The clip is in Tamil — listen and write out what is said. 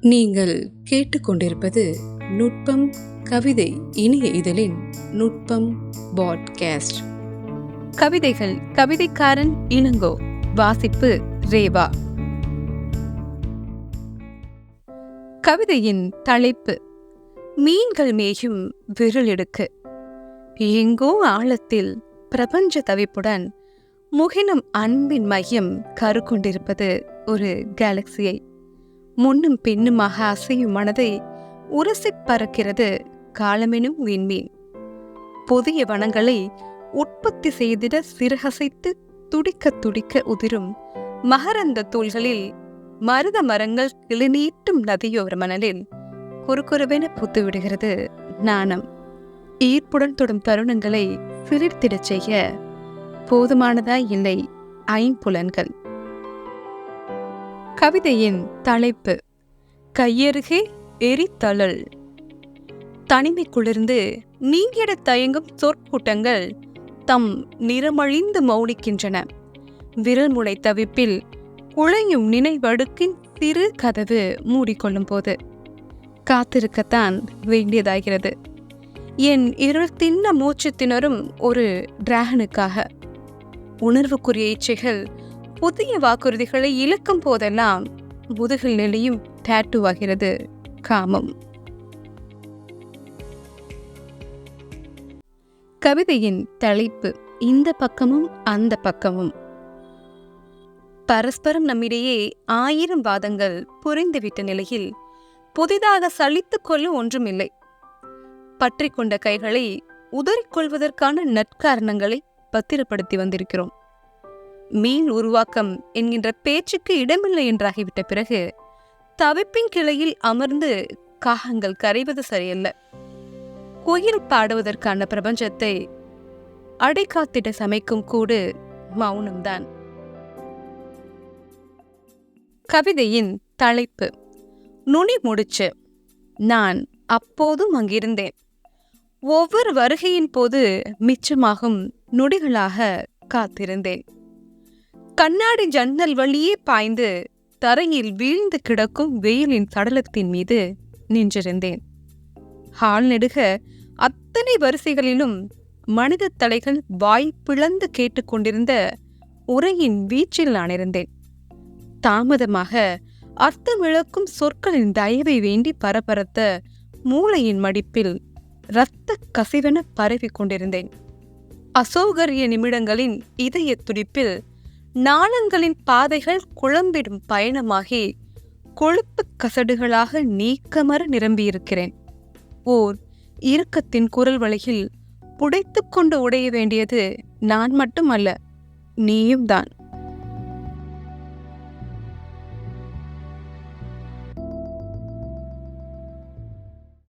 நீங்கள் கேட்டுக்கொண்டிருப்பது நுட்பம் கவிதை இனிய இதழின் நுட்பம் பாட்காஸ்ட். கவிதைகள் கவிதைக்காரன் இளங்கோ வாசிப்பு ரேவா. கவிதையின் தலைப்பு மீன்கள் மேயும் விரலெடுக்கு எங்கோ ஆழத்தில் பிரபஞ்ச தவிப்புடன் முகினும் அன்பின் மையம் கரு கொண்டிருப்பது ஒரு கேலக்சியை முன்னும் பின்னுமாக அசையும் மனதை உரசி பறக்கிறது காலமெனும் விண்மீன். புதிய வனங்களை உற்பத்தி செய்திட சிறகசைத்து துடிக்க துடிக்க உதிரும் மகரந்த தூள்களில் மருத மரங்கள் கிளிநீட்டும் நதியோர மணலில் குறுக்குறுவென புத்து விடுகிறது நாணம் ஈர்ப்புடன் தொடும் தருணங்களை சிலிர்த்திடச் செய்ய போதுமானதாய் இல்லை ஐம்புலன்கள். கவிதையின் தலைப்பு கையருகே எரித்தழல் தனிமைக்குளிர்ந்து நீங்கிடத் தயங்கும் சொற்கூட்டங்கள் தம் நிறமழிந்து மௌனிக்கின்றன. விரல் முளை தவிப்பில் குழையும் நினைவடுக்கின் சிறு கதவு மூடிக்கொள்ளும் போது காத்திருக்கத்தான் வேண்டியதாகிறது. என் இருள் தின்ன மூச்சு திணறும் ஒரு டிராகனுக்காக. உணர்வுக்குரிய இச்சைகள் புதிய வாக்குறுதிகளை இழக்கும் போதெல்லாம் முதுகில் நிலையும் டேட்டுவாகிறது காமம். கவிதையின் தலைப்பு இந்த பக்கமும் அந்த பக்கமும் பரஸ்பரம் நம்மிடையே ஆயிரம் வாதங்கள் புரிந்துவிட்ட நிலையில் புதிதாக சலித்துக் கொள்ள ஒன்றுமில்லை. பற்றி கொண்ட கைகளை உதறிக்கொள்வதற்கான நற்காரணங்களை பத்திரப்படுத்தி வந்திருக்கிறோம். மீன் உருவாக்கம் என்கின்ற பேச்சுக்கு இடமில்லை என்றாகிவிட்ட பிறகு தவிப்பின் கிளையில் அமர்ந்து காகங்கள் கரைவது சரியல்ல. குயில் பாடுவதற்கான பிரபஞ்சத்தை அடைக்காத்திட சமைக்கும் கூடு மௌனம்தான். கவிதையின் தலைப்பு நுனி முடிச்சு நான் அப்போதும் அங்கிருந்தேன். ஒவ்வொரு வருகையின் போது மிச்சமாகும் நொடிகளாக காத்திருந்தேன். கண்ணாடி ஜன்னல் வழியே பாய்ந்து தரையில் வீழ்ந்து கிடக்கும் வெயிலின் சடலத்தின் மீது நின்றிருந்தேன். ஹால் நெடுக அத்தனை வரிசைகளிலும் மனித தலைகள் வாய் பிளந்து கேட்டுக்கொண்டிருந்த உரையின் வீச்சில் நான் இருந்தேன். தாமதமாக அர்த்தமிழக்கும் சொற்களின் தயவை வேண்டி பரபரத்த மூளையின் மடிப்பில் இரத்த கசிவென பரவிக் கொண்டிருந்தேன். அசௌகரிய நிமிடங்களின் இதய துடிப்பில் நாணங்களின் பாதைகள் குழம்பிடும் பயணமாகி கொழுப்பு கசடுகளாக நீக்கமர நிரம்பியிருக்கிறேன். ஓர் இறுக்கத்தின் குரல் வழியில் புடைத்து கொண்டு உடைய வேண்டியது நான் மட்டுமல்ல நீயும் தான்.